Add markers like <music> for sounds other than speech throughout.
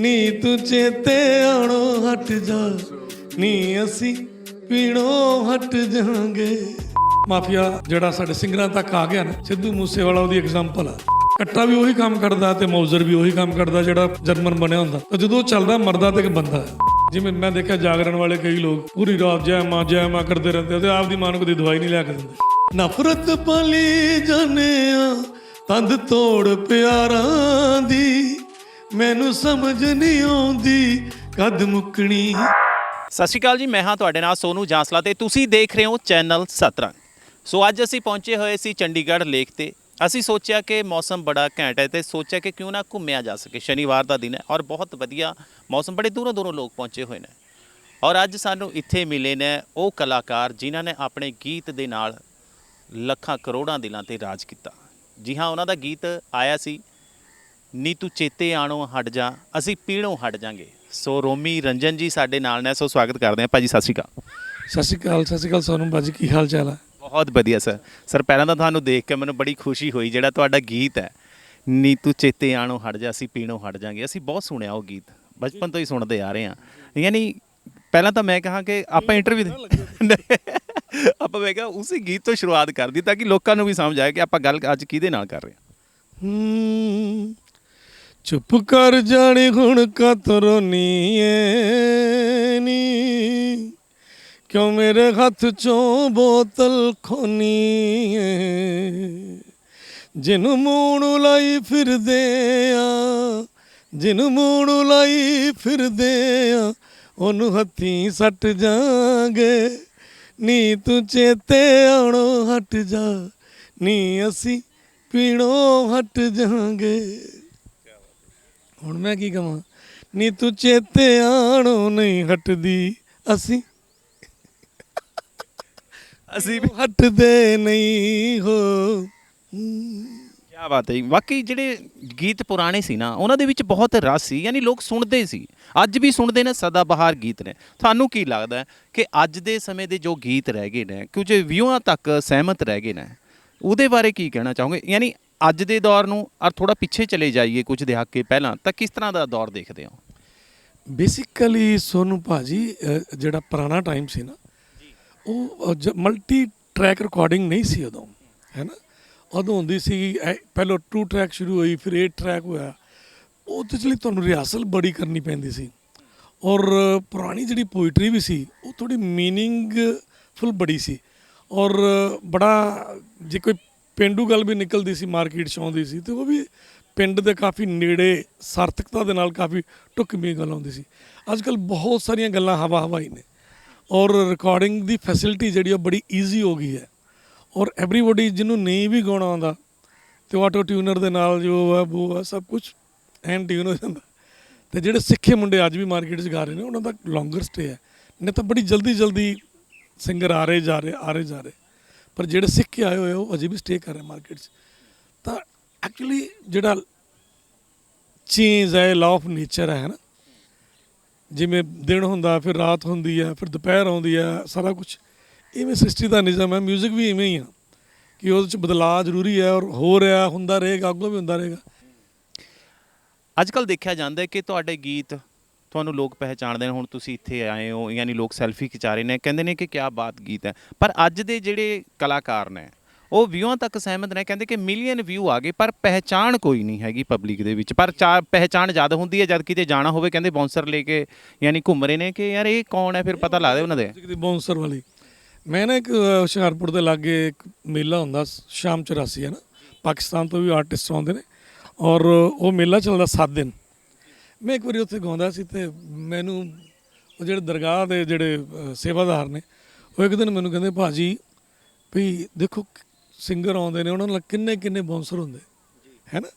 ਨੀ ਤੂੰ ਚੇਤੇ ਆਣੋ ਹਟ ਜਾ। ਨੀ ਅਸੀਂ ਪੀਣੋਂ ਹਟ ਜਾਾਂਗੇ ਮਾਫੀਆ, ਜਿਹੜਾ ਸਾਡੇ ਸਿੰਗਰਾਂ ਤੱਕ ਆ ਗਿਆ ਨਾ, ਸਿੱਧੂ ਮੂਸੇਵਾਲਾ ਉਹਦੀ ਐਗਜ਼ਾਮਪਲ ਆ। ਕੱਟਾ ਵੀ ਉਹੀ ਕੰਮ ਕਰਦਾ ਤੇ ਮੌਜ਼ਰ ਵੀ ਉਹੀ ਕੰਮ ਕਰਦਾ ਜਿਹੜਾ ਜਰਮਨ ਬਣਿਆ ਹੁੰਦਾ। ਤੇ ਜਦੋਂ ਚੱਲਦਾ, ਮਰਦਾ ਤੇ ਇੱਕ ਬੰਦਾ। ਜਿਵੇਂ ਮੈਂ ਦੇਖਿਆ ਜਾਗਰਣ ਵਾਲੇ ਕਈ ਲੋਕ, ਪੂਰੀ ਰਾਤ ਜੈ ਮਾਂ ਜੈ ਮਾਂ ਕਰਦੇ ਰਹਿੰਦੇ ਤੇ ਆਪਦੀ ਮਾਂ ਨੂੰ ਕਦੀ ਦਵਾਈ ਨਹੀਂ ਲਿਆ ਕੇ ਦਿੰਦੇ। ਨਫ਼ਰਤ ਪਾਲੀ ਜਾਣਿਆ, ਤੰਦ ਤੋੜ ਪਿਆਰਾਂ ਦੀ। ਮੈਨੂੰ ਸਮਝ ਨਹੀਂ ਆਉਂਦੀ, ਕਦ ਮੁੱਕਣੀ। ਸਤਿ ਸ਼੍ਰੀ ਅਕਾਲ ਜੀ, ਮੈਂ ਹਾਂ ਤੁਹਾਡੇ ਨਾਲ ਸੋਨੂ ਜਾਂਸਲਾ ਤੇ ਤੁਸੀਂ ਦੇਖ ਰਹੇ ਹੋ ਚੈਨਲ ਸਤਰੰਗ। ਸੋ ਅੱਜ ਅਸੀਂ ਪਹੁੰਚੇ ਹੋਏ ਸੀ ਚੰਡੀਗੜ੍ਹ ਲੇਕ ਤੇ। ਅਸੀਂ ਸੋਚਿਆ ਕਿ ਮੌਸਮ ਬੜਾ ਘੈਂਟ ਹੈ ਤੇ ਸੋਚਿਆ ਕਿ ਕਿਉਂ ਨਾ ਘੁੰਮਿਆ ਜਾ ਸਕੇ। ਸ਼ਨੀਵਾਰ ਦਾ ਦਿਨ ਹੈ ਔਰ ਬਹੁਤ ਵਧੀਆ ਮੌਸਮ, ਬੜੇ ਦੂਰੋਂ ਦੂਰੋਂ ਲੋਕ ਪਹੁੰਚੇ ਹੋਏ ਨੇ। ਔਰ ਅੱਜ ਸਾਨੂੰ ਇੱਥੇ ਮਿਲੇ ਨੇ ਉਹ ਕਲਾਕਾਰ ਜਿਨ੍ਹਾਂ ਨੇ ਆਪਣੇ ਗੀਤ ਦੇ ਨਾਲ ਲੱਖਾਂ ਕਰੋੜਾਂ ਦਿਲਾਂ ਤੇ ਰਾਜ ਕੀਤਾ। ਜੀ ਹਾਂ, ਉਹਨਾਂ ਦਾ ਗੀਤ ਆਇਆ ਸੀ ਨੀ ਤੂੰ ਚੇਤੇ ਆਣੋ ਹਟ ਜਾ ਅਸੀਂ ਪੀਣੋਂ ਹਟ ਜਾਾਂਗੇ। ਸੋ ਰੋਮੀ ਰੰਜਨ ਜੀ ਸਾਡੇ ਨਾਲ ਨੇ ਸੋ ਸਵਾਗਤ ਕਰਦੇ ਹਾਂ। ਭਾਜੀ ਸਤਿ ਸ਼੍ਰੀ ਅਕਾਲ। ਸਤਿ ਸ਼੍ਰੀ ਅਕਾਲ ਸਤਿ ਸ਼੍ਰੀ ਅਕਾਲ ਸੋਨੂੰ ਬਾਜੀ ਕੀ ਹਾਲ ਚਾਲ ਹੈ ਬਹੁਤ ਵਧੀਆ ਸਰ। ਸਰ ਪਹਿਲਾਂ ਤਾਂ ਤੁਹਾਨੂੰ ਦੇਖ ਕੇ ਮੈਨੂੰ ਬੜੀ ਖੁਸ਼ੀ ਹੋਈ ਜਿਹੜਾ ਤੁਹਾਡਾ ਗੀਤ ਹੈ। ਨੀ ਤੂੰ ਚੇਤੇ ਆਣੋ ਹਟ ਜਾ ਅਸੀਂ ਪੀਣੋਂ ਹਟ ਜਾਾਂਗੇ। ਅਸੀਂ ਬਹੁਤ ਸੁਣਿਆ ਉਹ ਗੀਤ ਬਚਪਨ ਤੋਂ ਹੀ ਸੁਣਦੇ ਆ ਰਹੇ ਹਾਂ। ਯਾਨੀ ਪਹਿਲਾਂ ਤਾਂ ਮੈਂ ਕਹਾਂ ਕਿ ਆਪਾਂ ਇੰਟਰਵਿਊ <laughs> ਆਪਾਂ ਮੈਂ ਕਿਹਾ ਉਸੇ ਗੀਤ ਤੋਂ ਸ਼ੁਰੂਆਤ ਕਰਦੀ ਤਾਂ ਕਿ ਲੋਕਾਂ ਨੂੰ ਵੀ ਸਮਝ ਆਏ ਕਿ ਆਪਾਂ ਗੱਲ ਅੱਜ ਕਿਹਦੇ ਨਾਲ ਕਰ ਰਹੇ ਹਾਂ। ਹੂੰ ਚੁੱਪ ਕਰ ਜਾਣੀ ਹੁਣ ਕਤਰੋਨੀ ਏ ਨੀ। ਕਿਉਂ ਮੇਰੇ ਹੱਥ ਚੋਂ ਬੋਤਲ ਖੋਨੀ ਏ ਜਿਹਨੂੰ ਮੂੰਹ ਨੂੰ ਲਾਈ ਫਿਰਦੇ ਆ ਜਿਹਨੂੰ ਮੂੰਹ ਨੂੰ ਲਾਈ ਫਿਰਦੇ ਆ, ਉਹਨੂੰ ਹੱਥੀਂ ਸੱਟ ਜਾਾਂਗੇ। ਨੀ ਤੂੰ ਚੇਤੇ ਆਉਣੋ ਹਟ ਜਾ, ਨੀ ਅਸੀਂ ਪੀਣੋ ਹਟ ਜਾਾਂਗੇ। ਹੁਣ ਮੈਂ ਕੀ ਕਹਾਂ ਨੀ ਤੂੰ ਚੇਤੇ ਆਣੋ ਨਹੀਂ ਹਟਦੀ ਅਸੀਂ। ਅਸੀਂ ਹਟਦੇ ਨਹੀਂ ਹੋ। ਕਿਆ ਬਾਤ ਹੈ। ਵਾਕਈ ਜਿਹੜੇ ਗੀਤ ਪੁਰਾਣੇ ਸੀ ਨਾ ਉਹਨਾਂ ਦੇ ਵਿੱਚ ਬਹੁਤ ਰਸ ਸੀ ਯਾਨੀ ਲੋਕ ਸੁਣਦੇ ਸੀ। ਅੱਜ ਵੀ ਸੁਣਦੇ ਨੇ ਸਦਾ ਬਹਾਰ ਗੀਤ ਨੇ। ਤੁਹਾਨੂੰ ਕੀ ਲੱਗਦਾ ਹੈ ਕਿ ਅੱਜ ਦੇ ਸਮੇਂ ਦੇ ਜੋ ਗੀਤ ਰਹਿ ਗਏ ਨੇ ਕੁਝ ਵਿਊਆਂ ਤੱਕ ਸਹਿਮਤ ਰਹਿ ਗਏ ਨੇ ਉਹਦੇ ਬਾਰੇ ਕੀ ਕਹਿਣਾ ਚਾਹੋਗੇ? ਯਾਨੀ ਅੱਜ ਦੇ ਦੌਰ ਨੂੰ ਔਰ ਥੋੜਾ ਪਿੱਛੇ ਚਲੇ ਜਾਈਏ ਕੁਝ ਦਹਾਕੇ ਪਹਿਲਾਂ ਤਾਂ ਕਿਸ ਤਰ੍ਹਾਂ ਦਾ ਦੌਰ ਦੇਖਦੇ ਹੋ? ਬੇਸਿਕਲੀ ਸੋਨੂੰ ਭਾਜੀ ਜਿਹੜਾ ਪੁਰਾਣਾ ਟਾਈਮ ਸੀ ਨਾ ਉਹ ਮਲਟੀ ਟਰੈਕ ਰਿਕਾਰਡਿੰਗ ਨਹੀਂ ਸੀ ਉਦੋਂ ਹੈ ਨਾ ਉਦੋਂ ਹੁੰਦੀ ਸੀ ਪਹਿਲਾਂ ਟੂ ਟਰੈਕ ਸ਼ੁਰੂ ਹੋਈ ਫਿਰ 8 ਟਰੈਕ ਹੋਇਆ। ਉਹਦੇ ਚ ਲਈ ਤੁਹਾਨੂੰ ਰਿਹਰਸਲ ਬੜੀ ਕਰਨੀ ਪੈਂਦੀ ਸੀ। ਔਰ ਪੁਰਾਣੀ ਜਿਹੜੀ ਪੋਇਟਰੀ ਵੀ ਸੀ ਉਹ ਥੋੜੀ ਮੀਨਿੰਗਫੁਲ ਬੜੀ ਸੀ। ਔਰ ਬੜਾ ਜੇ ਕੋਈ ਪਿੰਡੂ ਗੱਲ ਵੀ ਨਿਕਲਦੀ ਸੀ, ਮਾਰਕੀਟ 'ਚ ਆਉਂਦੀ ਸੀ ਤੇ ਉਹ ਵੀ ਪਿੰਡ ਦੇ ਕਾਫੀ ਨੇੜੇ ਸਾਰਥਕਤਾ ਦੇ ਨਾਲ ਕਾਫੀ ਢੁਕਵੀਂ ਗੱਲ ਆਉਂਦੀ ਸੀ। ਅੱਜ ਕੱਲ ਬਹੁਤ ਸਾਰੀਆਂ ਗੱਲਾਂ ਹਵਾ ਹਵਾਈ ਨੇ ਔਰ ਰਿਕਾਰਡਿੰਗ ਦੀ ਫੈਸਿਲਿਟੀ ਜਿਹੜੀ ਉਹ ਬੜੀ ਈਜ਼ੀ ਹੋ ਗਈ ਹੈ। ਔਰ ਐਵਰੀਬਾਡੀ ਜਿਹਨੂੰ ਨਹੀਂ ਵੀ ਗਾਉਣਾ ਆਉਂਦਾ ਤੇ ਆਟੋ ਟਿਊਨਰ ਦੇ ਨਾਲ ਜੋ ਹੈ ਉਹ ਹੈ ਸਭ ਕੁਝ ਐਨ ਟਿਊਨ ਹੋ ਜਾਂਦਾ। ਤੇ ਜਿਹੜੇ ਸਿੱਖੇ ਮੁੰਡੇ ਅੱਜ ਵੀ ਮਾਰਕੀਟ 'ਚ ਗਾ ਰਹੇ ਨੇ, ਉਹਨਾਂ ਦਾ ਲੌਂਗਰ ਸਟੇ ਹੈ। ਨਹੀਂ ਤਾਂ ਬੜੀ ਜਲਦੀ ਜਲਦੀ ਸਿੰਗਰ ਆ ਰਹੇ, ਜਾ ਰਹੇ, ਆ ਰਹੇ, ਜਾ ਰਹੇ। ਪਰ ਜਿਹੜੇ ਸਿੱਖ ਕੇ ਆਏ ਹੋਏ ਆ, ਉਹ ਅਜੇ ਵੀ ਸਟੇ ਕਰ ਰਹੇ ਮਾਰਕੀਟ 'ਚ। ਤਾਂ ਐਕਚੁਅਲੀ ਜਿਹੜਾ ਚੇਂਜ ਹੈ ਲਾ ਆਫ ਨੇਚਰ ਹੈ ਨਾ ਜਿਵੇਂ ਦਿਨ ਹੁੰਦਾ ਫਿਰ ਰਾਤ ਹੁੰਦੀ ਹੈ ਫਿਰ ਦੁਪਹਿਰ ਆਉਂਦੀ ਹੈ ਸਾਰਾ ਕੁਝ ਇਵੇਂ ਸ੍ਰਿਸ਼ਟੀ ਦਾ ਨਿਯਮ ਹੈ 뮤직 ਵੀ ਇਵੇਂ ਹੀ ਆ ਕਿ ਉਹਦੇ ਚ ਬਦਲਾਅ ਜ਼ਰੂਰੀ ਹੈ ਔਰ ਹੋ ਰਿਹਾ ਹੁੰਦਾ ਰਹੇਗਾ ਅੱਗੋਂ ਵੀ ਹੁੰਦਾ ਰਹੇਗਾ। ਅੱਜ ਕੱਲ ਦੇਖਿਆ ਜਾਂਦਾ ਹੈ ਕਿ ਤੁਹਾਡੇ ਗੀਤ ਤੁਹਾਨੂੰ ਲੋਕ ਪਹਿਚਾਣਦੇ ਨੇ, ਹੁਣ ਤੁਸੀਂ ਇੱਥੇ ਆਏ ਹੋ, ਯਾਨੀ ਲੋਕ ਸੈਲਫੀ ਖਿਚਾ ਰਹੇ ਨੇ, ਕਹਿੰਦੇ ਨੇ ਕਿ ਕਿਆ ਬਾਤ ਗੀਤ ਹੈ। ਪਰ ਅੱਜ ਦੇ ਜਿਹੜੇ ਕਲਾਕਾਰ ਨੇ, ਉਹ ਵਿਊਆਂ ਤੱਕ ਸਹਿਮਤ ਨੇ, ਕਹਿੰਦੇ ਕਿ ਮਿਲੀਅਨ ਵਿਊ ਆ ਗਏ, ਪਰ ਪਹਿਚਾਣ ਕੋਈ ਨਹੀਂ ਹੈਗੀ ਪਬਲਿਕ ਦੇ ਵਿੱਚ। ਪਰ ਚਾ, ਪਹਿਚਾਣ ਜ਼ਿਆਦਾ ਹੁੰਦੀ ਹੈ, ਜਦ ਕਿਤੇ ਜਾਣਾ ਹੋਵੇ, ਕਹਿੰਦੇ ਬਾਉਂਸਰ ਲੈ ਕੇ ਯਾਨੀ ਘੁੰਮ ਰਹੇ ਨੇ ਕਿ ਯਾਰ ਇਹ ਕੌਣ ਹੈ, ਫਿਰ ਪਤਾ ਲੱਗਦਾ ਉਹਨਾਂ ਦੇ। ਦੀ ਬਾਉਂਸਰ ਵਾਲੀ। ਮੈਂ ਨਾ ਇੱਕ ਹੁਸ਼ਿਆਰਪੁਰ ਦੇ ਲਾਗੇ ਇੱਕ ਮੇਲਾ ਹੁੰਦਾ, ਸ਼ਾਮ 84 ਹੈ ਨਾ, ਪਾਕਿਸਤਾਨ ਤੋਂ ਵੀ ਆਰਟਿਸਟ ਆਉਂਦੇ ਨੇ, ਔਰ ਉਹ ਮੇਲਾ ਚੱਲਦਾ 7 ਦਿਨ। ਮੈਂ ਇੱਕ ਵਾਰੀ ਉੱਥੇ ਗਾਉਂਦਾ ਸੀ ਤੇ ਮੈਨੂੰ ਉਹ ਜਿਹੜੇ ਦਰਗਾਹ ਦੇ ਜਿਹੜੇ ਸੇਵਾਦਾਰ ਨੇ ਉਹ ਇੱਕ ਦਿਨ ਮੈਨੂੰ ਕਹਿੰਦੇ ਭਾਜੀ ਵੀ ਦੇਖੋ ਸਿੰਗਰ ਆਉਂਦੇ ਨੇ ਉਹਨਾਂ ਨਾਲ ਕਿੰਨੇ ਕਿੰਨੇ ਬਾਉਂਸਰ ਹੁੰਦੇ? ਹੈ ਨਾ?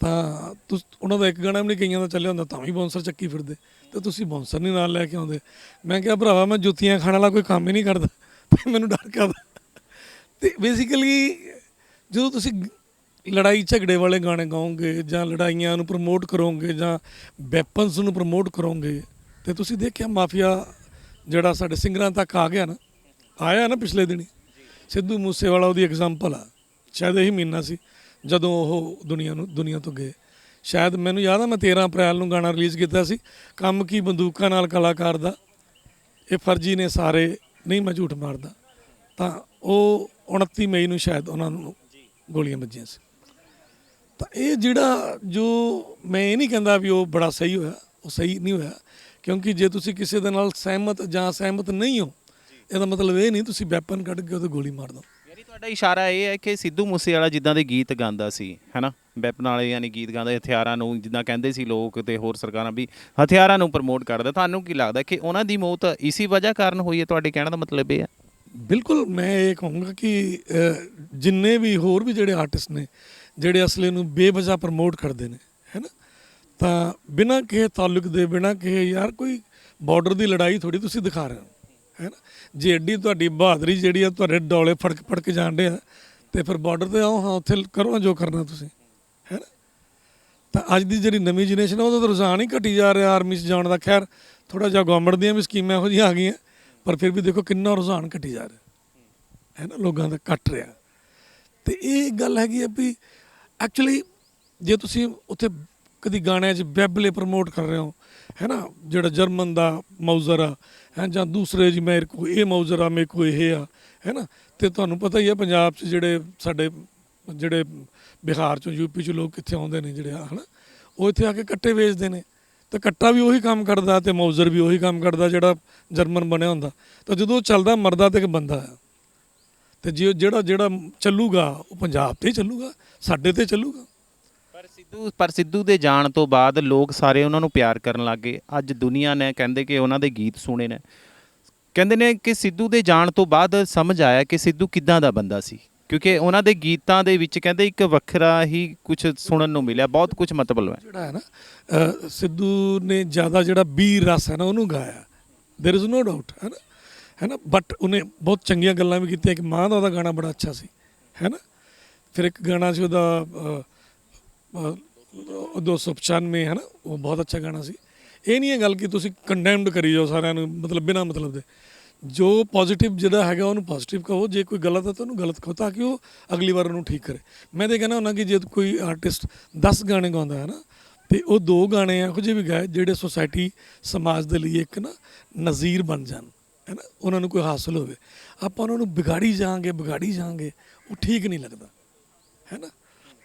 ਤਾਂ ਤੁਸ ਉਹਨਾਂ ਦਾ ਇੱਕ ਗਾਣਾ ਵੀ ਨਹੀਂ ਕਈਆਂ ਦਾ ਚੱਲਿਆ ਹੁੰਦਾ ਤਾਂ ਵੀ ਬਾਉਂਸਰ ਚੱਕੀ ਫਿਰਦੇ। ਤੇ ਤੁਸੀਂ ਬਾਉਂਸਰ ਨਹੀਂ ਨਾਲ ਲੈ ਕੇ ਆਉਂਦੇ। ਮੈਂ ਕਿਹਾ ਭਰਾਵਾ ਮੈਂ ਜੁੱਤੀਆਂ ਖਾਣ ਵਾਲਾ ਕੋਈ ਕੰਮ ਹੀ ਨਹੀਂ ਕਰਦਾ। ਤੇ ਮੈਨੂੰ ਡਰ ਕਰਦਾ। ਤੇ ਬੇਸਿਕਲੀ ਜਦੋਂ ਤੁਸੀਂ ਲੜਾਈ ਝਗੜੇ ਵਾਲੇ ਗਾਣੇ ਗਾਓਗੇ ਜਾਂ ਲੜਾਈਆਂ ਨੂੰ ਪ੍ਰਮੋਟ ਕਰੋਗੇ ਜਾਂ ਵੈਪਨਸ ਨੂੰ ਪ੍ਰਮੋਟ ਕਰੋਗੇ, ਤੇ ਤੁਸੀਂ ਦੇਖਿਆ ਮਾਫੀਆ ਜਿਹੜਾ ਸਾਡੇ ਸਿੰਗਰਾਂ ਤੱਕ ਆ ਗਿਆ ਨਾ, ਆਇਆ ਨਾ ਪਿਛਲੇ ਦਿਨੀ? ਸਿੱਧੂ ਮੂਸੇਵਾਲਾ ਉਹਦੀ ਐਗਜ਼ਾਮਪਲ ਆ। ਸ਼ਾਇਦ ਇਹੀ ਮਹੀਨਾ ਸੀ, ਜਦੋਂ ਉਹ ਦੁਨੀਆ ਨੂੰ, ਦੁਨੀਆ ਤੋਂ ਗਏ। ਸ਼ਾਇਦ ਮੈਨੂੰ ਯਾਦ ਆ, ਮੈਂ 13 ਅਪ੍ਰੈਲ ਨੂੰ ਗਾਣਾ ਰਿਲੀਜ਼ ਕੀਤਾ ਸੀ, ਕੰਮ ਕੀ ਬੰਦੂਕਾਂ ਨਾਲ ਕਲਾਕਾਰ ਦਾ। ਇਹ ਫਰਜ਼ੀ ਨੇ ਸਾਰੇ, ਨਹੀਂ ਮੈਂ ਝੂਠ ਮਾਰਦਾ। ਤਾਂ ਉਹ 29 ਮਈ ਨੂੰ ਸ਼ਾਇਦ ਉਹਨਾਂ ਨੂੰ ਗੋਲੀਆਂ ਵੱਜੀਆਂ ਸੀ। ਤਾਂ ਇਹ ਜਿਹੜਾ ਜੋ ਮੈਂ ਇਹ ਨਹੀਂ ਕਹਿੰਦਾ ਵੀ ਉਹ ਬੜਾ ਸਹੀ ਹੋਇਆ ਉਹ ਸਹੀ ਨਹੀਂ ਹੋਇਆ ਕਿਉਂਕਿ ਜੇ ਤੁਸੀਂ ਕਿਸੇ ਦੇ ਨਾਲ ਸਹਿਮਤ ਜਾਂ ਸਹਿਮਤ ਨਹੀਂ ਹੋ ਇਹਦਾ ਮਤਲਬ ਇਹ ਨਹੀਂ ਤੁਸੀਂ ਵੈਪਨ ਕੱਢ ਕੇ ਉਹਦੇ ਗੋਲੀ ਮਾਰ ਦਿਓ। ਯਾਨੀ ਤੁਹਾਡਾ ਇਸ਼ਾਰਾ ਇਹ ਹੈ ਕਿ ਸਿੱਧੂ ਮੂਸੇਵਾਲਾ ਜਿੱਦਾਂ ਦੇ ਗੀਤ ਗਾਉਂਦਾ ਸੀ ਹੈਨਾ? ਵੈਪਨ ਵਾਲੇ ਯਾਨੀ ਗੀਤ ਗਾਉਂਦੇ ਹਥਿਆਰਾਂ ਨੂੰ ਜਿੱਦਾਂ ਕਹਿੰਦੇ ਸੀ ਲੋਕ ਤੇ ਹੋਰ ਸਰਕਾਰਾਂ ਵੀ ਹਥਿਆਰਾਂ ਨੂੰ ਪ੍ਰਮੋਟ ਕਰਦਾ। ਤੁਹਾਨੂੰ ਕੀ ਲੱਗਦਾ ਕਿ ਉਹਨਾਂ ਦੀ ਮੌਤ ਇਸੀ ਵਜ੍ਹਾ ਕਾਰਨ ਹੋਈ ਹੈ? ਤੁਹਾਡੇ ਕਹਿਣ ਦਾ ਮਤਲਬ ਇਹ ਹੈ? ਬਿਲਕੁਲ ਮੈਂ ਇਹ ਕਹੂੰਗਾ ਕਿ ਜਿੰਨੇ ਵੀ ਹੋਰ ਵੀ ਜਿਹੜੇ ਆਰਟਿਸਟ ਨੇ ਜਿਹੜੇ ਅਸਲੇ ਨੂੰ ਬੇਵਜ੍ਹਾ ਪ੍ਰਮੋਟ ਕਰਦੇ ਨੇ ਹੈਨਾ ਤਾਂ ਬਿਨਾਂ ਕਿਸੇ ਤਾਲੁਕ ਦੇ, ਬਿਨਾਂ ਕਿਸੇ ਯਾਰ ਕੋਈ ਬਾਰਡਰ ਦੀ ਲੜਾਈ ਥੋੜੀ ਤੁਸੀਂ ਦਿਖਾ ਰਹੇ ਹੋ ਹੈਨਾ ਜੇ ਐਡੀ ਤੁਹਾਡੀ ਬਹਾਦਰੀ ਜਿਹੜੀ ਆ, ਤੁਹਾਡੇ ਡੋਲੇ ਫੜਕ ਫੜਕ ਜਾਣ ਆ ਤੇ ਫਿਰ ਬਾਰਡਰ ਤੇ ਆਓ, ਹਾਂ, ਉੱਥੇ ਕਰੋ ਜੋ ਕਰਨਾ ਤੁਸੀਂ ਹੈਨਾ ਤਾਂ ਅੱਜ ਦੀ ਜਿਹੜੀ ਨਵੀਂ ਜਨਰੇਸ਼ਨ ਆ, ਉਹਦਾ ਤਾਂ ਰੁਝਾਨ ਹੀ ਘਟੀ ਜਾ ਰਿਹਾ ਆਰਮੀ 'ਚ ਜਾਣ ਦਾ। ਖੈਰ ਥੋੜਾ ਜਿਹਾ ਗਵਰਨਮੈਂਟ ਦੀਆਂ ਵੀ ਸਕੀਮਾਂ ਇਹੋ ਜਿਹੀਆਂ ਆ ਗਈਆਂ, ਪਰ ਫਿਰ ਵੀ ਦੇਖੋ ਕਿੰਨਾ ਰੁਝਾਨ ਘਟੀ ਜਾ ਰਿਹਾ, ਹੈ ਨਾ? ਲੋਕਾਂ ਦਾ ਕੱਟ ਰਿਹਾ। ਤੇ ਇਹ ਗੱਲ ਹੈਗੀ ਆ ਵੀ ਐਕਚੁਅਲੀ ਜੇ ਤੁਸੀਂ ਉੱਥੇ ਕਦੀ ਗਾਣਿਆਂ 'ਚ ਵੈਬਲੇ ਪ੍ਰਮੋਟ ਕਰ ਰਹੇ ਹੋ, ਹੈ ਨਾ? ਜਿਹੜਾ ਜਰਮਨ ਦਾ ਮੌਜ਼ਰ ਆ, ਹੈ, ਜਾਂ ਦੂਸਰੇ ਜੀ ਮੇਰੇ ਕੋ ਇਹ ਮੌਜ਼ਰ ਆ, ਮੇਰੇ ਕੋ ਇਹ ਆ, ਹੈ ਨਾ? ਤੇ ਤੁਹਾਨੂੰ ਪਤਾ ਹੀ ਆ ਪੰਜਾਬ 'ਚ ਜਿਹੜੇ ਸਾਡੇ, ਜਿਹੜੇ ਬਿਹਾਰ 'ਚੋਂ ਯੂਪੀ 'ਚ ਲੋਕ ਕਿੱਥੇ ਆਉਂਦੇ ਨੇ ਜਿਹੜੇ ਆ ਹਨਾ ਉਹ ਇੱਥੇ ਆ ਕੇ ਕੱਟੇ ਵੇਚਦੇ ਨੇ। ਤਾਂ ਕੱਟਾ ਵੀ ਉਹੀ ਕੰਮ ਕਰਦਾ ਤੇ ਮੌਜ਼ਰ ਵੀ ਉਹੀ ਕੰਮ ਕਰਦਾ ਜਿਹੜਾ ਜਰਮਨ ਬਣਿਆ ਹੁੰਦਾ। ਤਾਂ ਜਦੋਂ ਚੱਲਦਾ ਮਰਦਾ ਤੇ ਇੱਕ ਬੰਦਾ ਆ। ਤੇ ਜੇ ਜਿਹੜਾ ਜਿਹੜਾ ਚੱਲੂਗਾ ਉਹ ਪੰਜਾਬ ਤੇ ਹੀ ਚੱਲੂਗਾ ਸਾਡੇ ਤੇ ਚੱਲੂਗਾ ਪਰ ਸਿੱਧੂ ਪਰ ਸਿੱਧੂ ਦੇ ਜਾਣ ਤੋਂ ਬਾਅਦ ਲੋਕ ਸਾਰੇ ਉਹਨਾਂ ਨੂੰ ਪਿਆਰ ਕਰਨ ਲੱਗੇ ਅੱਜ ਦੁਨੀਆ ਨੇ ਕਹਿੰਦੇ ਕਿ ਉਹਨਾਂ ਦੇ ਗੀਤ ਸੁਣੇ ਨੇ ਕਹਿੰਦੇ ਨੇ ਕਿ ਸਿੱਧੂ ਦੇ ਜਾਣ ਤੋਂ ਬਾਅਦ ਸਮਝ ਆਇਆ ਕਿ ਸਿੱਧੂ ਕਿੱਦਾਂ ਦਾ ਬੰਦਾ ਸੀ ਕਿਉਂਕਿ ਉਹਨਾਂ ਦੇ ਗੀਤਾਂ ਦੇ ਵਿੱਚ ਕਹਿੰਦੇ ਇੱਕ ਵੱਖਰਾ ਹੀ ਕੁਝ ਸੁਣਨ ਨੂੰ ਮਿਲਿਆ ਬਹੁਤ ਕੁਝ ਮਤਲਬ ਹੈ ਜਿਹੜਾ ਹੈ ਨਾ ਅਹ ਸਿੱਧੂ ਨੇ ਜ਼ਿਆਦਾ ਜਿਹੜਾ ਬੀਰ ਰਸ ਹੈ ਨਾ ਉਹਨੂੰ ਗਾਇਆ देयर इज नो ਡਾਊਟ ਹੈ ਨਾ ਹੈ ਨਾ? ਬਟ ਉਹਨੇ ਬਹੁਤ ਚੰਗੀਆਂ ਗੱਲਾਂ ਵੀ ਕੀਤੀਆਂ ਕਿ ਮਾਂ ਦਾ ਉਹਦਾ ਗਾਣਾ ਬੜਾ ਅੱਛਾ ਸੀ ਹੈ ਨਾ? ਫਿਰ ਇੱਕ ਗਾਣਾ ਸੀ ਉਹਦਾ ਅਹ, ਅਹ, 295 ਹੈ ਨਾ? ਉਹ ਬਹੁਤ ਅੱਛਾ ਗਾਣਾ ਸੀ। ਇਹ ਨਹੀਂ ਹੈ ਗੱਲ ਕਿ ਤੁਸੀਂ ਕੰਡੈਮਡ ਕਰੀ ਜਾਓ ਸਾਰਿਆਂ ਨੂੰ ਮਤਲਬ ਬਿਨਾਂ ਮਤਲਬ ਦੇ। ਜੋ ਪੋਜ਼ਿਟਿਵ ਜਿਹੜਾ ਹੈਗਾ ਉਹਨੂੰ ਪੋਜ਼ਿਟਿਵ ਕਹੋ ਜੇ ਕੋਈ ਗਲਤ ਹੈ ਤਾਂ ਉਹਨੂੰ ਗਲਤ ਕਹੋ ਤਾਂ ਕਿ ਉਹ ਅਗਲੀ ਵਾਰ ਉਹਨੂੰ ਠੀਕ ਕਰੇ। ਮੈਂ ਤੇ ਕਹਿੰਦਾ ਹੁੰਦਾ ਕਿ ਜੇ ਕੋਈ ਆਰਟਿਸਟ 10 ਗਾਣੇ ਗਾਉਂਦਾ ਹੈ ਨਾ ਤੇ ਉਹ ਦੋ ਗਾਣੇ ਇਹੋ ਜਿਹੇ ਵੀ ਗਾਏ ਜਿਹੜੇ ਸੋਸਾਇਟੀ ਸਮਾਜ ਦੇ ਲਈ ਇੱਕ ਨਾ ਨਜ਼ੀਰ ਬਣ ਜਾਣ। ਹੈ ਨਾ? ਉਹਨਾਂ ਨੂੰ ਕੋਈ ਹਾਸਲ ਹੋਵੇ। ਆਪਾਂ ਉਹਨਾਂ ਨੂੰ ਵਿਗਾੜੀ ਜਾਾਂਗੇ ਵਿਗਾੜੀ ਜਾਾਂਗੇ ਉਹ ਠੀਕ ਨਹੀਂ ਲੱਗਦਾ। ਹੈ ਨਾ?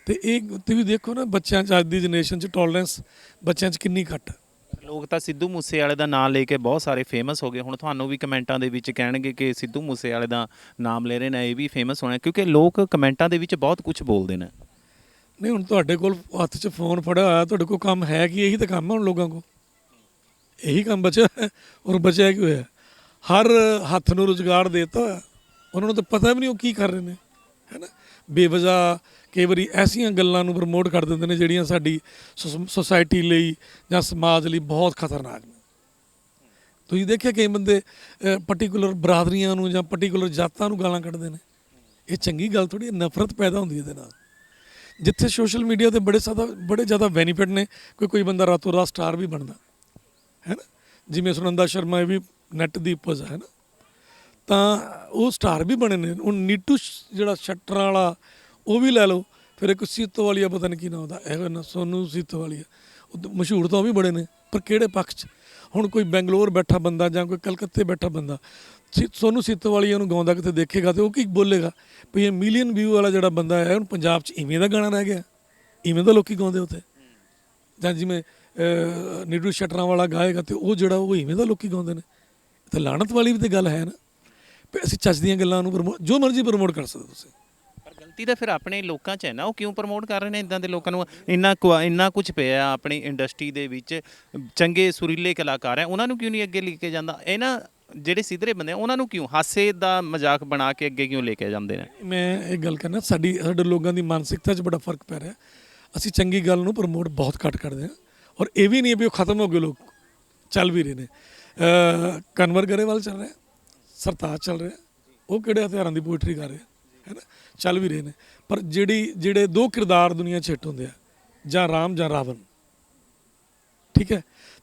ਤੇ ਇਹ ਤੁਸੀਂ ਦੇਖੋ ਨਾ ਬੱਚਿਆਂ 'ਚ ਅੱਜ ਦੀ ਜਨਰੇਸ਼ਨ 'ਚ ਟੋਲਰੈਂਸ ਬੱਚਿਆਂ 'ਚ ਕਿੰਨੀ ਘੱਟ ਹੈ। ਲੋਕ ਤਾਂ ਸਿੱਧੂ ਮੂਸੇਵਾਲੇ ਦਾ ਨਾਮ ਲੈ ਕੇ ਬਹੁਤ ਸਾਰੇ ਫੇਮਸ ਹੋ ਗਏ। ਹੁਣ ਤੁਹਾਨੂੰ ਵੀ ਕਮੈਂਟਾਂ ਦੇ ਵਿੱਚ ਕਹਿਣਗੇ ਕਿ ਸਿੱਧੂ ਮੂਸੇਵਾਲੇ ਦਾ ਨਾਮ ਲੈ ਰਹੇ ਨੇ ਇਹ ਵੀ ਫੇਮਸ ਹੋਣਾ ਕਿਉਂਕਿ ਲੋਕ ਕਮੈਂਟਾਂ ਦੇ ਵਿੱਚ ਬਹੁਤ ਕੁਝ ਬੋਲਦੇ ਨੇ। ਨਹੀਂ ਹੁਣ ਤੁਹਾਡੇ ਕੋਲ ਹੱਥ 'ਚ ਫੋਨ ਫੜਿਆ ਹੋਇਆ ਤੁਹਾਡੇ ਕੋਲ ਕੰਮ ਹੈ ਕਿ? ਇਹੀ ਤਾਂ ਕੰਮ ਹੈ ਹੁਣ ਲੋਕਾਂ ਕੋਲ। ਇਹੀ ਕੰਮ ਬਚਿਆ ਔਰ ਬਚਿਆ ਕੀ ਹੋਇਆ? ਹਰ ਹੱਥ ਨੂੰ ਰੁਜ਼ਗਾਰ ਦੇਤਾ ਉਹਨਾਂ ਨੂੰ ਤਾਂ ਪਤਾ ਵੀ ਨਹੀਂ ਉਹ ਕੀ ਕਰ ਰਹੇ ਨੇ ਹੈਨਾ ਬੇਵਜਾ ਕਈ ਵਾਰੀ ਐਸੀਆਂ ਗੱਲਾਂ ਨੂੰ ਪ੍ਰਮੋਟ ਕਰ ਦਿੰਦੇ ਨੇ ਜਿਹੜੀਆਂ ਸਾਡੀ ਸੋਸਾਇਟੀ ਲਈ ਜਾਂ ਸਮਾਜ ਲਈ ਬਹੁਤ ਖਤਰਨਾਕ ਨੇ। ਤੁਸੀਂ ਦੇਖਿਆ ਕਈ ਬੰਦੇ ਪਾਰਟਿਕੂਲਰ ਬਰਾਦਰੀਆਂ ਨੂੰ ਜਾਂ ਪਾਰਟਿਕੂਲਰ ਜਾਤਾਂ ਨੂੰ ਗਾਲਾਂ ਕੱਢਦੇ ਨੇ? ਇਹ ਚੰਗੀ ਗੱਲ ਥੋੜੀ ਨਫ਼ਰਤ ਪੈਦਾ ਹੁੰਦੀ ਹੈ ਇਹਦੇ ਨਾਲ। ਜਿੱਥੇ ਸੋਸ਼ਲ ਮੀਡੀਆ ਤੇ ਬੜੇ ਜ਼ਿਆਦਾ ਬੜੇ ਜ਼ਿਆਦਾ ਬੈਨੀਫਿਟ ਨੇ ਕੋਈ ਕੋਈ ਬੰਦਾ ਰਾਤੋਂ ਰਾਤ ਸਟਾਰ ਵੀ ਬਣਦਾ, ਹੈ ਨਾ? ਜਿਵੇਂ ਸੁਨੰਦਾ ਸ਼ਰਮਾ ਇਹ ਵੀ ਨੈਟ ਦੀ ਉਪਜ ਹੈ ਨਾ ਤਾਂ ਉਹ ਸਟਾਰ ਵੀ ਬਣੇ ਨੇ। ਹੁਣ ਨੀਟੂ ਜਿਹੜਾ ਸ਼ਟਰਾਂ ਵਾਲਾ ਉਹ ਵੀ ਲੈ ਲਓ। ਫਿਰ ਇੱਕ ਸੀਤੋ ਵਾਲੀਆ ਪਤਾ ਨਹੀਂ ਕੀ ਨਾਮ ਉਹਦਾ ਇਹ ਨਾ ਸੋਨੂ ਸੀਤੋ ਵਾਲੀਆ ਉਹ ਮਸ਼ਹੂਰ ਤਾਂ ਉਹ ਵੀ ਬੜੇ ਨੇ ਪਰ ਕਿਹੜੇ ਪੱਖ 'ਚ? ਹੁਣ ਕੋਈ ਬੈਂਗਲੌਰ ਬੈਠਾ ਬੰਦਾ ਜਾਂ ਕੋਈ ਕਲਕੱਤੇ ਬੈਠਾ ਬੰਦਾ ਸੀ- ਸੋਨੂ ਸੀਤੋ ਵਾਲੀਆ ਨੂੰ ਗਾਉਂਦਾ ਕਿਤੇ ਦੇਖੇਗਾ ਤੇ ਉਹ ਕੀ ਬੋਲੇਗਾ? ਵੀ ਇਹ ਮਿਲੀਅਨ ਵਿਊ ਵਾਲਾ ਜਿਹੜਾ ਬੰਦਾ ਹੈ ਹੁਣ ਪੰਜਾਬ 'ਚ ਇਵੇਂ ਦਾ ਗਾਣਾ ਰਹਿ ਗਿਆ। ਇਵੇਂ ਦਾ ਲੋਕੀ ਗਾਉਂਦੇ ਉੱਥੇ। ਜਾਂ ਜਿਵੇਂ ਅਹ, ਨੀਟੂ ਸ਼ਟਰਾਂ ਵਾਲਾ ਗਾਏਗਾ ਤੇ ਉਹ ਜਿਹੜਾ ਉਹ ਇਵੇਂ ਦਾ ਲੋਕੀ ਗਾਉਂਦੇ ਨੇ। ਤਾਂ ਲਾਣਤ ਵਾਲੀ ਵੀ ਤੇ ਗੱਲ ਹੈ ਨਾ। ਵੀ ਅਸੀਂ ਚੱਜ ਦੀਆਂ ਗੱਲਾਂ ਨੂੰ ਪ੍ਰਮੋਟ ਜੋ ਮਰਜ਼ੀ ਪ੍ਰਮੋਟ ਕਰ ਸਕਦੇ ਤੁਸੀਂ। ਪਰ ਗਲਤੀ ਤਾਂ ਫਿਰ ਆਪਣੇ ਲੋਕਾਂ 'ਚ ਹੈ ਨਾ। ਉਹ ਕਿਉਂ ਪ੍ਰਮੋਟ ਕਰ ਰਹੇ ਨੇ ਇਦਾਂ ਦੇ ਲੋਕਾਂ ਨੂੰ? ਇੰਨਾ ਕੁ- ਇੰਨਾ ਕੁਝ ਪਿਆ ਆਪਣੀ ਇੰਡਸਟਰੀ ਦੇ ਵਿੱਚ। ਚੰਗੇ ਸੁਰੀਲੇ ਕਲਾਕਾਰ ਹੈ। ਉਹਨਾਂ ਨੂੰ ਕਿਉਂ ਨਹੀਂ ਅੱਗੇ ਲੈ ਕੇ ਜਾਂਦਾ? ਇਹ ਨਾ ਜਿਹੜੇ ਸਿੱਧਰੇ ਬੰਦੇ ਆ ਉਹਨਾਂ ਨੂੰ ਕਿਉਂ? ਹਾਸੇ ਦਾ ਮਜ਼ਾਕ ਬਣਾ ਕੇ ਅੱਗੇ ਕਿਉਂ ਲੈ ਕੇ ਜਾਂਦੇ ਨੇ? ਮੈਂ ਇਹ ਗੱਲ ਕਰਨਾ ਸਾਡੀ ਸਾਡੇ ਲੋਕਾਂ ਦੀ ਮਾਨਸਿਕਤਾ 'ਚ ਬੜਾ ਫ਼ਰਕ ਪੈ ਰਿਹਾ। ਅਸੀਂ ਚੰਗੀ ਗੱਲ ਨੂੰ ਪ੍ਰਮੋਟ ਬਹੁਤ ਘੱਟ ਕਰਦੇ ਹਾਂ। ਔਰ ਇਹ ਵੀ ਨਹੀਂ ਹੈ ਵੀ ਉਹ ਖਤਮ ਹੋ ਗਏ ਲੋਕ। ਚੱਲ ਵੀ ਰਹੇ ਨੇ। ਕਨਵਰ ਗਰੇਵਾਲ ਚੱਲ ਰਿਹਾ, ਸਰਤਾਜ ਚੱਲ ਰਿਹਾ, ਉਹ ਕਿਹੜੇ ਹਥਿਆਰਾਂ ਦੀ ਪੋਇਟਰੀ ਕਰ ਰਿਹਾ, ਹੈ ਨਾ? ਚੱਲ ਵੀ ਰਹੇ ਨੇ। ਪਰ ਜਿਹੜੀ, ਜਿਹੜੇ ਦੋ ਕਿਰਦਾਰ ਦੁਨੀਆ 'ਚ ਹਿੱਟ ਹੁੰਦੇ ਆ, ਜਾਂ ਰਾਮ ਜਾਂ ਰਾਵਣ, ਠੀਕ ਹੈ?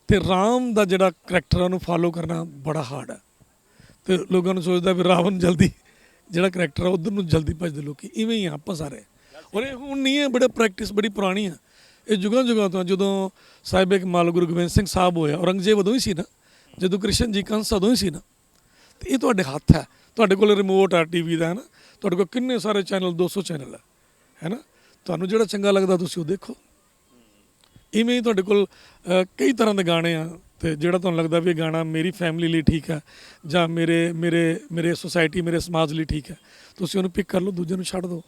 ਤੇ ਰਾਮ ਦਾ ਜਿਹੜਾ ਕਰੈਕਟਰ ਉਹਨੂੰ ਫਾਲੋ ਕਰਨਾ ਬੜਾ ਹਾਰਡ ਹੈ ਤੇ ਲੋਕਾਂ ਨੂੰ ਸੋਚਦਾ ਵੀ ਰਾਵਣ ਜਲਦੀ, ਜਿਹੜਾ ਕਰੈਕਟਰ ਆ, ਉਧਰ ਨੂੰ ਜਲਦੀ ਭੱਜਦੇ ਲੋਕੀ, ਇਵੇਂ ਹੀ ਆ, ਆਪਾਂ ਸਾਰੇ। ਔਰ ਇਹ ਹੁਣ ਨਹੀਂ ਹੈ, ਬੜਾ ਪ੍ਰੈਕਟਿਸ ਬੜੀ ਪੁਰਾਣੀ ਆ। ਇਹ ਜੁਗਾਂ ਜੁਗਾਂ ਤੋਂ ਜਦੋਂ ਸਾਹਿਬ ਇੱਕ ਮਾਲ ਗੁਰੂ ਗੋਬਿੰਦ ਸਿੰਘ ਸਾਹਿਬ ਹੋਇਆ, ਔਰੰਗਜ਼ੇਬ ਉਦੋਂ ਹੀ ਸੀ ਨਾ ਜਦੋਂ ਕ੍ਰਿਸ਼ਨ ਜੀ ਕੰਸ ਉਦੋਂ ਹੀ ਸੀ ਨਾ, ਤੇ ਇਹ ਤੁਹਾਡੇ ਹੱਥ ਹੈ। ਤੁਹਾਡੇ ਕੋਲ ਰਿਮੋਟ ਆ ਟੀਵੀ ਦਾ, ਹੈ ਨਾ? ਤੁਹਾਡੇ ਕੋਲ ਕਿੰਨੇ ਸਾਰੇ ਚੈਨਲ 200 ਚੈਨਲ ਹੈ ਹੈ ਨਾ? ਤੁਹਾਨੂੰ ਜਿਹੜਾ ਚੰਗਾ ਲੱਗਦਾ ਤੁਸੀਂ ਉਹ ਦੇਖੋ। ਇਵੇਂ ਹੀ ਤੁਹਾਡੇ ਕੋਲ ਕਈ ਤਰ੍ਹਾਂ ਦੇ ਗਾਣੇ ਆ, ਤੇ ਜਿਹੜਾ ਤੁਹਾਨੂੰ ਲੱਗਦਾ ਵੀ ਇਹ ਗਾਣਾ ਮੇਰੀ ਫੈਮਿਲੀ ਲਈ ਠੀਕ ਹੈ, ਜਾਂ ਮੇਰੇ ਮੇਰੇ ਮੇਰੇ ਸੋਸਾਇਟੀ ਮੇਰੇ ਸਮਾਜ ਲਈ ਠੀਕ ਹੈ, ਤੁਸੀਂ ਉਹਨੂੰ ਪਿਕ ਕਰ ਲਓ, ਦੂਜੇ ਨੂੰ ਛੱਡ ਦਿਓ।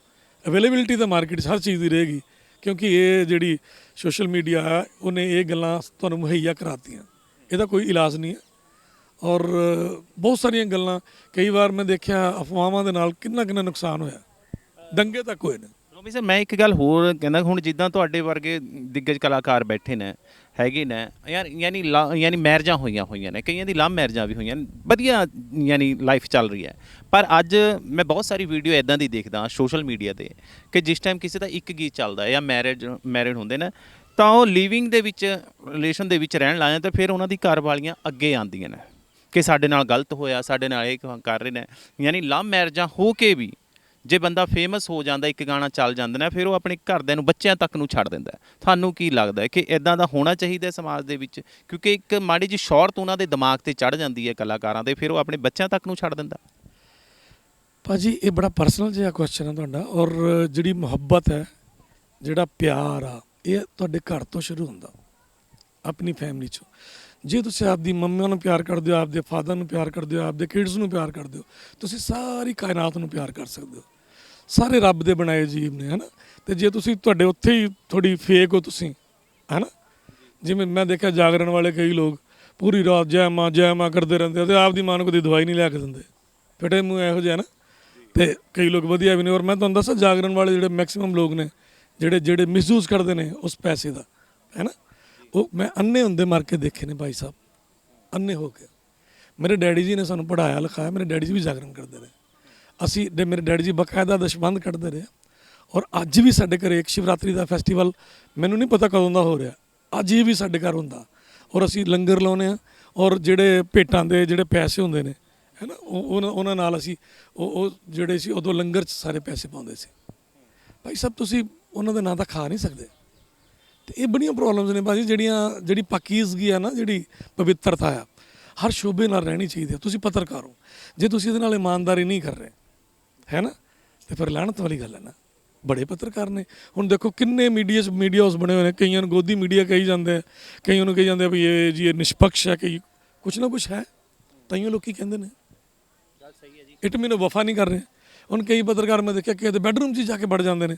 ਅਵੇਲੇਬਿਲਿਟੀ ਤਾਂ ਮਾਰਕੀਟ 'ਚ ਹਰ ਚੀਜ਼ ਦੀ ਰਹੇਗੀ, ਕਿਉਂਕਿ ਇਹ ਜਿਹੜੀ ਸੋਸ਼ਲ ਮੀਡੀਆ ਹੈ ਉਹਨੇ ਇਹ ਗੱਲਾਂ ਤੁਹਾਨੂੰ ਮੁਹੱਈਆ ਕਰਾਤੀਆਂ। ਇਹਦਾ ਕੋਈ ਇਲਾਜ ਨਹੀਂ ਹੈ। ਔਰ ਬਹੁਤ ਸਾਰੀਆਂ ਗੱਲਾਂ, ਕਈ ਵਾਰ ਮੈਂ ਦੇਖਿਆ ਅਫਵਾਹਾਂ ਦੇ ਨਾਲ ਕਿੰਨਾ ਕਿੰਨਾ ਨੁਕਸਾਨ ਹੋਇਆ। ਦੰਗੇ ਤੱਕ ਹੋਏ ਨੇ ਰੋਮੀ ਸਰ ਮੈਂ ਇੱਕ ਗੱਲ ਹੋਰ ਕਹਿੰਦਾ, ਹੁਣ ਜਿੱਦਾਂ ਤੁਹਾਡੇ ਵਰਗੇ ਦਿੱਗਜ ਕਲਾਕਾਰ ਬੈਠੇ ਨੇ, ਹੈਗੇ ਨੇ, ਯਾਰ, ਯਾਨੀ ਲਾ- ਯਾਨੀ ਮੈਰਿਜਾਂ ਹੋਈਆਂ ਹੋਈਆਂ ਨੇ, ਕਈਆਂ ਦੀ ਲਵ ਮੈਰਿਜਾਂ ਵੀ ਹੋਈਆਂ ਨੇ, ਵਧੀਆ, ਯਾਨੀ ਲਾਈਫ ਚੱਲ ਰਹੀ ਹੈ। ਪਰ ਅੱਜ ਮੈਂ ਬਹੁਤ ਸਾਰੀ ਵੀਡੀਓ ਐਦਾਂ ਦੀ ਦੇਖਦਾ ਸੋਸ਼ਲ ਮੀਡੀਆ ਤੇ, ਕਿ ਜਿਸ ਟਾਈਮ ਕਿਸੇ ਦਾ ਇੱਕ ਗੀਤ ਚੱਲਦਾ ਜਾਂ ਮੈਰਿਜ ਮੈਰਿਡ ਹੁੰਦੇ ਨੇ ਤਾਂ ਉਹ ਲਿਵਿੰਗ ਦੇ ਵਿੱਚ ਰਿਲੇਸ਼ਨ ਦੇ ਵਿੱਚ ਰਹਿਣ ਲੱਗ ਜਾਂਦੇ ਫਿਰ ਉਹਨਾਂ ਦੀ ਘਰ ਵਾਲੀਆਂ ਅੱਗੇ ਆਉਂਦੀਆਂ ਨੇ ਕਿ ਸਾਡੇ ਨਾਲ ਗਲਤ ਹੋਇਆ, ਸਾਡੇ ਨਾਲ ਇਹ ਕਿਉਂ ਕਰ ਰਹੇ ਨੇ। ਯਾਨੀ ਲਵ ਮੈਰਿਜਾਂ ਹੋ ਕੇ ਵੀ ਜੇ ਬੰਦਾ ਫੇਮਸ ਹੋ ਜਾਂਦਾ, ਇੱਕ ਗਾਣਾ ਚੱਲ ਜਾਂਦਾ ਨਾ, ਫਿਰ ਉਹ ਆਪਣੇ ਘਰਦਿਆਂ ਨੂੰ, ਬੱਚਿਆਂ ਤੱਕ ਨੂੰ ਛੱਡ ਦਿੰਦਾ ਹੈ। ਤੁਹਾਨੂੰ ਕੀ ਲੱਗਦਾ ਹੈ ਕਿ ਇਦਾਂ ਦਾ ਹੋਣਾ ਚਾਹੀਦਾ ਸਮਾਜ ਦੇ ਵਿੱਚ? ਕਿਉਂਕਿ ਇੱਕ ਮਾੜੀ ਜਿਹੀ ਸ਼ੌਹਰਤ ਉਹਨਾਂ ਦੇ ਦਿਮਾਗ ਤੇ ਚੜ ਜਾਂਦੀ ਹੈ ਕਲਾਕਾਰਾਂ ਦੇ, ਫਿਰ ਉਹ ਆਪਣੇ ਬੱਚਿਆਂ ਤੱਕ ਨੂੰ ਛੱਡ ਦਿੰਦਾ। ਭਾਜੀ, ਇਹ ਬੜਾ ਪਰਸਨਲ ਜਿਹਾ ਕੁਐਸਚਨ ਹੈ ਤੁਹਾਡਾ ਔਰ ਜਿਹੜੀ ਮੁਹੱਬਤ ਹੈ, ਜਿਹੜਾ ਪਿਆਰ ਆ ਇਹ ਤੁਹਾਡੇ ਘਰ ਤੋਂ ਸ਼ੁਰੂ ਹੁੰਦਾ। ਆਪਣੀ ਫੈਮਿਲੀ ਚੋਂ। ਜੇ ਤੁਸੀਂ ਆਪਦੀ ਮੰਮਾ ਨੂੰ ਪਿਆਰ ਕਰਦੇ ਹੋ, ਆਪਦੇ ਫਾਦਰ ਨੂੰ ਪਿਆਰ ਕਰਦੇ ਹੋ, ਆਪਦੇ ਕਿਡਸ ਨੂੰ ਪਿਆਰ ਕਰਦੇ ਹੋ, ਤੁਸੀਂ ਸਾਰੀ ਕਾਇਨਾਤ ਨੂੰ ਪਿਆਰ ਕਰ ਸਕਦੇ ਹੋ। ਸਾਰੇ ਰੱਬ ਦੇ ਬਣਾਏ ਜੀਵ ਨੇ, ਹਨਾ? ਤੇ ਜੇ ਤੁਸੀਂ ਤੁਹਾਡੇ ਉੱਥੇ ਹੀ ਥੋੜੀ ਫੇਕ ਹੋ ਤੁਸੀਂ, ਹਨਾ? ਜਿਵੇਂ ਮੈਂ ਦੇਖਿਆ ਜਾਗਰਣ ਵਾਲੇ ਕਈ ਲੋਕ ਪੂਰੀ ਰਾਤ ਜੈ ਮਾਂ ਜੈ ਮਾਂ ਕਰਦੇ ਰਹਿੰਦੇ ਆ ਤੇ ਆਪਦੀ ਮਾਂ ਨੂੰ ਕਦੀ ਦਵਾਈ ਨਹੀਂ ਲਿਆ ਕੇ ਦਿੰਦੇ। ਫਟੇ ਮੂੰਹ ਇਹੋ ਜਿਹਾ ਨਾ ਤੇ ਕਈ ਲੋਕ ਵਧੀਆ ਵੀ ਨੇ। ਔਰ ਮੈਂ ਤੁਹਾਨੂੰ ਦੱਸਾਂ, ਜਾਗਰਣ ਵਾਲੇ ਜਿਹੜੇ ਮੈਕਸਿਮਮ ਲੋਕ ਨੇ ਜਿਹੜੇ ਜਿਹੜੇ ਮਿਸਯੂਜ਼ ਕਰਦੇ ਨੇ ਉਸ ਪੈਸੇ ਦਾ ਹੈਨਾ ਉਹ ਮੈਂ ਅੰਨੇ ਹੁੰਦੇ ਮਰ ਕੇ ਦੇਖੇ ਨੇ ਭਾਈ ਸਾਹਿਬ, ਅੰਨੇ ਹੋ ਕੇ। ਮੇਰੇ ਡੈਡੀ ਜੀ ਨੇ ਸਾਨੂੰ ਪੜਾਇਆ ਲਿਖਾਇਆ, ਮੇਰੇ ਡੈਡੀ ਜੀ ਵੀ ਜਾਗਰਣ ਕਰਦੇ ਰਹੇ। ਅਸੀਂ ਦੇ ਮੇਰੇ ਡੈਡੀ ਜੀ ਬਕਾਇਦਾ ਦਸ਼ਬੰਦ ਕੱਢਦੇ ਰਹੇ। ਔਰ ਅੱਜ ਵੀ ਸਾਡੇ ਘਰੇ ਇੱਕ ਸ਼ਿਵਰਾਤਰੀ ਦਾ ਫੈਸਟੀਵਲ ਮੈਨੂੰ ਨਹੀਂ ਪਤਾ ਕਦੋਂ ਦਾ ਹੋ ਰਿਹਾ। ਅੱਜ ਹੀ ਵੀ ਸਾਡੇ ਘਰ ਹੁੰਦਾ। ਔਰ ਅਸੀਂ ਲੰਗਰ ਲਾਉਨੇ ਆ ਔਰ ਜਿਹੜੇ ਭੇਟਾਂ ਦੇ ਜਿਹੜੇ ਪੈਸੇ ਹੁੰਦੇ ਨੇ ਹੈਨਾ ਉਹ ਉਹਨਾਂ- ਉਹਨਾਂ ਨਾਲ ਅਸੀਂ, ਉਹ ਉਹ ਜਿਹੜੇ ਸੀ, ਉਦੋਂ ਲੰਗਰ 'ਚ ਸਾਰੇ ਪੈਸੇ ਪਾਉਂਦੇ ਸੀ। ਭਾਈ ਸਾਹਿਬ, ਤੁਸੀਂ ਉਹਨਾਂ ਦੇ ਨਾਂ ਤਾਂ ਖਾ ਨਹੀਂ ਸਕਦੇ। ਤੇ ਇਹ ਬੜੀਆਂ ਪ੍ਰੋਬਲਮਸ ਨੇ ਭਾਜੀ ਜਿਹੜੀਆਂ ਜਿਹੜੀ ਪਾਕੀਜ਼ਗੀ ਆ ਨਾ ਜਿਹੜੀ ਪਵਿੱਤਰਤਾ ਆ ਹਰ ਸ਼ੋਭੇ ਨਾਲ ਰਹਿਣੀ ਚਾਹੀਦੀ ਹੈ ਤੁਸੀਂ ਪੱਤਰਕਾਰ ਹੋ। ਜੇ ਤੁਸੀਂ ਇਹਦੇ ਨਾਲ ਇਮਾਨਦਾਰੀ ਨਹੀਂ ਕਰ ਰਹੇ ਹੈ ਨਾ? ਤੇ ਫਿਰ ਲਾਹਨਤ ਵਾਲੀ ਗੱਲ ਹੈ ਨਾ। ਬੜੇ ਪੱਤਰਕਾਰ ਨੇ। ਹੁਣ ਦੇਖੋ ਕਿੰਨੇ ਮੀਡੀਆ ਮੀਡੀਆ ਹਾਊਸ ਬਣੇ ਹੋਏ ਨੇ। ਕਈਆਂ ਨੂੰ ਗੋਦੀ ਮੀਡੀਆ ਕਹੀ ਜਾਂਦੇ ਆ। ਕਈਆਂ ਨੂੰ ਕਹੀ ਜਾਂਦੇ ਆ ਵੀ ਇਹ ਜੀ ਇਹ ਨਿਸ਼ਪਕਸ਼ ਹੈ ਕਿ ਕੁਛ ਨਾ ਕੁਛ ਹੈ। ਤਾਈਓ ਲੋਕੀ ਕਹਿੰਦੇ ਨੇ। ਗੱਲ ਸਹੀ ਹੈ ਜੀ। ਇਟ ਮੀਨ ਵਫਾ ਨਹੀਂ ਕਰ ਰਹੇ। ਹੁਣ ਕਈ ਪੱਤਰਕਾਰ ਮੈਂ ਦੇਖਿਆ ਕਿ ਬੈਡਰੂਮ 'ਚ ਜਾ ਕੇ ਵੜ ਜਾਂਦੇ ਨੇ।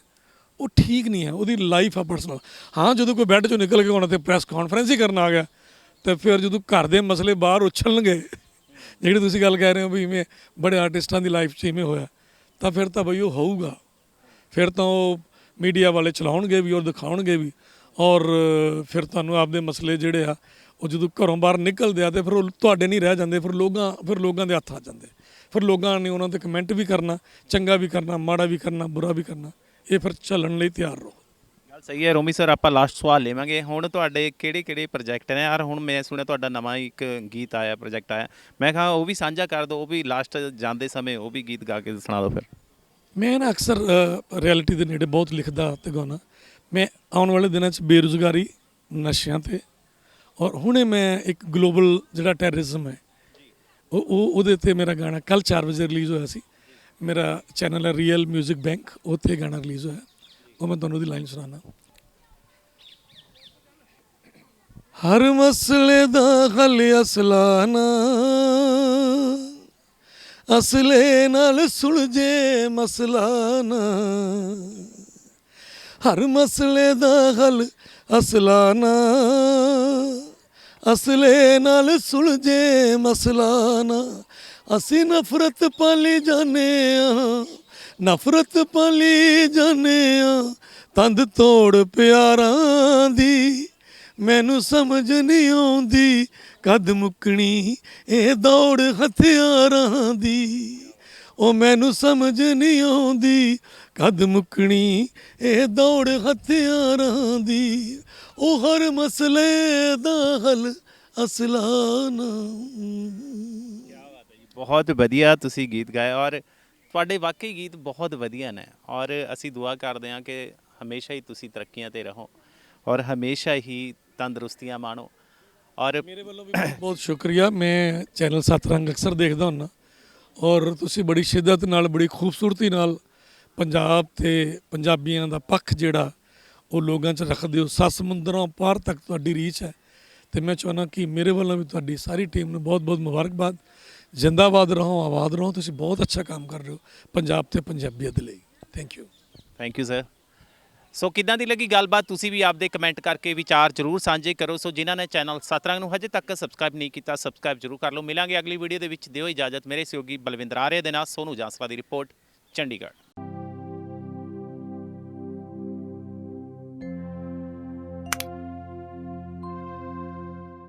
ਉਹ ਠੀਕ ਨਹੀਂ ਹੈ, ਉਹਦੀ ਲਾਈਫ ਆ ਪਰਸਨਲ ਹਾਂ, ਜਦੋਂ ਕੋਈ ਬੈੱਡ 'ਚੋਂ ਨਿਕਲ ਕੇ ਹੁਣ ਤੇ ਪ੍ਰੈਸ ਕਾਨਫਰੰਸ ਹੀ ਕਰਨ ਆ ਗਿਆ, ਤੇ ਫਿਰ ਜਦੋਂ ਘਰ ਦੇ ਮਸਲੇ ਬਾਹਰ ਉਛਲਣਗੇ, ਜਿਹੜੀ ਤੁਸੀਂ ਗੱਲ ਕਹਿ ਰਹੇ ਹੋ ਵੀ ਇਵੇਂ ਬੜੇ ਆਰਟਿਸਟਾਂ ਦੀ ਲਾਈਫ 'ਚ ਇਵੇਂ ਹੋਇਆ, ਤਾਂ ਫਿਰ ਤਾਂ ਬਈ ਉਹ ਹੋਊਗਾ। ਫਿਰ ਤਾਂ ਉਹ ਮੀਡੀਆ ਵਾਲੇ ਚਲਾਉਣਗੇ ਵੀ ਔਰ ਦਿਖਾਉਣਗੇ ਵੀ, ਔਰ ਫਿਰ ਤੁਹਾਨੂੰ ਆਪਦੇ ਮਸਲੇ ਜਿਹੜੇ ਆ, ਉਹ ਜਦੋਂ ਘਰੋਂ ਬਾਹਰ ਨਿਕਲਦੇ ਆ ਤੇ ਫਿਰ ਉਹ ਤੁਹਾਡੇ ਨਹੀਂ ਰਹਿ ਜਾਂਦੇ, ਫਿਰ ਲੋਕਾਂ ਫਿਰ ਲੋਕਾਂ ਦੇ ਹੱਥ ਆ ਜਾਂਦੇ। ਫਿਰ ਲੋਕਾਂ ਨੇ ਉਹਨਾਂ ਤੇ ਕਮੈਂਟ ਵੀ ਕਰਨਾ, ਚੰਗਾ ਵੀ ਕਰਨਾ, ਮਾੜਾ ਵੀ ਕਰਨਾ, ਬੁਰਾ ਵੀ ਕਰਨਾ। ਇਹ ਫਿਰ ਚੱਲਣ ਲਈ ਤਿਆਰ ਰਹੋ। ਗੱਲ ਸਹੀ ਹੈ ਰੋਮੀ ਸਰ ਆਪਾਂ ਲਾਸਟ ਸਵਾਲ ਲੇਵਾਂਗੇ। ਹੁਣ ਤੁਹਾਡੇ ਕਿਹੜੇ ਕਿਹੜੇ ਪ੍ਰੋਜੈਕਟ ਨੇ? ਯਾਰ ਹੁਣ ਮੈਂ ਸੁਣਿਆ ਤੁਹਾਡਾ ਨਵਾਂ ਇੱਕ ਗੀਤ ਆਇਆ ਪ੍ਰੋਜੈਕਟ ਆਇਆ। ਮੈਂ ਕਹਾ ਉਹ ਵੀ ਸਾਂਝਾ ਕਰ ਦਿਓ ਉਹ ਵੀ ਲਾਸਟ ਜਾਂਦੇ ਸਮੇਂ ਉਹ ਵੀ ਗੀਤ ਗਾ ਕੇ ਸੁਣਾ ਦਿਓ ਫਿਰ। ਮੈਂ ਨਾ ਅਕਸਰ ਰਿਐਲਿਟੀ ਦੇ ਨੇੜੇ ਬਹੁਤ ਲਿਖਦਾ ਤੇ ਗਾਉਣਾ ਮੈਂ ਆਉਣ ਵਾਲੇ ਦਿਨਾਂ 'ਚ ਬੇਰੁਜ਼ਗਾਰੀ ਨਸ਼ਿਆਂ ਤੇ। ਔਰ ਹੁਣੇ ਮੈਂ ਇੱਕ ਗਲੋਬਲ ਜਿਹੜਾ ਟੈਰਰਿਜ਼ਮ ਹੈ ਉਹ ਉਹ ਉਹਦੇ ਤੇ ਮੇਰਾ ਗਾਣਾ ਕੱਲ 4 ਵਜੇ ਰਿਲੀਜ਼ ਹੋਇਆ ਸੀ। ਮੇਰਾ ਚੈਨਲ ਹੈ ਰੀਅਲ 뮤직 ਬੈਂਕ ਉੱਥੇ ਗਾਣਾ ਰਿਲੀਜ਼ ਹੋਇਆ। ਉਹ ਮੈਂ ਤੁਹਾਨੂੰ ਉਹਦੀ ਲਾਈਨ ਸੁਣਾਣਾ ਹਰ ਮਸਲੇ ਦਾ ਹੱਲ ਅਸਲਾਨਾ ਅਸਲੇ ਨਾਲ ਸੁਲਝੇ ਮਸਲਾ ਨਾ। ਹਰ ਮਸਲੇ ਦਾ ਹੱਲ ਅਸਲਾ ਨਾ, ਅਸਲੇ ਨਾਲ ਸੁਲਝੇ ਮਸਲਾ ਨਾ। ਅਸੀਂ ਨਫ਼ਰਤ ਪਾਲੀ ਜਾਣੇ ਆ ਨਫ਼ਰਤ ਪਾਲੀ ਜਾਣੇ ਆ ਤੰਦ ਤੋੜ ਪਿਆਰਾਂ ਦੀ, ਮੈਨੂੰ ਸਮਝ ਨਹੀਂ ਆਉਂਦੀ। ਕਦ ਮੁੱਕਣੀ ਇਹ ਦੌੜ ਹਥਿਆਰਾਂ ਦੀ, ਉਹ ਮੈਨੂੰ ਸਮਝ ਨਹੀਂ ਆਉਂਦੀ। ਕਦ ਮੁੱਕਣੀ ਇਹ ਦੌੜ ਹਥਿਆਰਾਂ ਦੀ, ਉਹ ਹਰ ਮਸਲੇ ਦਾ ਹੱਲ ਅਸਲਾਨਾ ਬਹੁਤ ਵਧੀਆ ਤੁਸੀਂ ਗੀਤ ਗਾਏ ਔਰ ਤੁਹਾਡੇ ਵਾਕਈ ਗੀਤ ਬਹੁਤ ਵਧੀਆ ਨੇ ਔਰ ਅਸੀਂ ਦੁਆ ਕਰਦੇ ਹਾਂ ਕਿ ਹਮੇਸ਼ਾ ਹੀ ਤੁਸੀਂ ਤਰੱਕੀਆਂ ਤੇ ਰਹੋ ਔਰ ਹਮੇਸ਼ਾ ਹੀ ਤੰਦਰੁਸਤੀਆਂ ਮਾਣੋ ਔਰ ਮੇਰੇ ਵੱਲੋਂ ਵੀ ਬਹੁਤ ਸ਼ੁਕਰੀਆ। ਮੈਂ ਚੈਨਲ ਸਤਰੰਗ ਅਕਸਰ ਦੇਖਦਾ ਹੁੰਦਾ। ਔਰ ਤੁਸੀਂ ਬੜੀ ਸ਼ਿੱਦਤ ਨਾਲ, ਬੜੀ ਖੂਬਸੂਰਤੀ ਨਾਲ ਪੰਜਾਬ ਤੇ ਪੰਜਾਬੀਆਂ ਦਾ ਪੱਖ ਜਿਹੜਾ ਉਹ ਲੋਕਾਂ 'ਚ ਰੱਖਦੇ ਹੋ। ਸੱਤ ਸਮੁੰਦਰਾਂ ਪਾਰ ਤੱਕ ਤੁਹਾਡੀ ਰੀਚ ਹੈ। ਤੇ ਮੈਂ ਚਾਹੁੰਦਾ ਕਿ ਮੇਰੇ ਵੱਲੋਂ ਵੀ ਤੁਹਾਡੀ ਸਾਰੀ ਟੀਮ ਨੂੰ ਬਹੁਤ ਬਹੁਤ ਮੁਬਾਰਕਬਾਦ। ਜਿੰਦਾਬਾਦ ਰਹੋ, ਆਬਾਦ ਰਹੋ, ਤੁਸੀਂ ਬਹੁਤ ਅੱਛਾ ਕੰਮ ਕਰ ਰਹੇ ਹੋ, ਪੰਜਾਬ ਤੇ ਪੰਜਾਬੀਅਤ ਲਈ। Thank you thank you sir so ਕਿੱਦਾਂ ਦੀ ਲੱਗੀ ਗੱਲਬਾਤ? ਤੁਸੀਂ ਵੀ ਆਪਦੇ ਕਮੈਂਟ ਕਰਕੇ ਵਿਚਾਰ ਜਰੂਰ ਸਾਂਝੇ ਕਰੋ। ਸੋ ਜਿਨ੍ਹਾਂ ਨੇ ਚੈਨਲ ਸਤਰੰਗ ਨੂੰ ਹਜੇ ਤੱਕ ਸਬਸਕ੍ਰਾਈਬ ਨਹੀਂ ਕੀਤਾ ਸਬਸਕ੍ਰਾਈਬ ਜਰੂਰ ਕਰ ਲਓ। ਮਿਲਾਂਗੇ ਅਗਲੀ ਵੀਡੀਓ ਦੇ ਵਿੱਚ। ਦਿਓ ਇਜਾਜ਼ਤ ਮੇਰੇ ਸਹਿਯੋਗੀ ਬਲਵਿੰਦਰ ਆਰੇ ਦੇ ਨਾਲ। ਸੋਨੂ ਜਾਂਸਲਾ ਦੀ ਰਿਪੋਰਟ ਚੰਡੀਗੜ੍ਹ।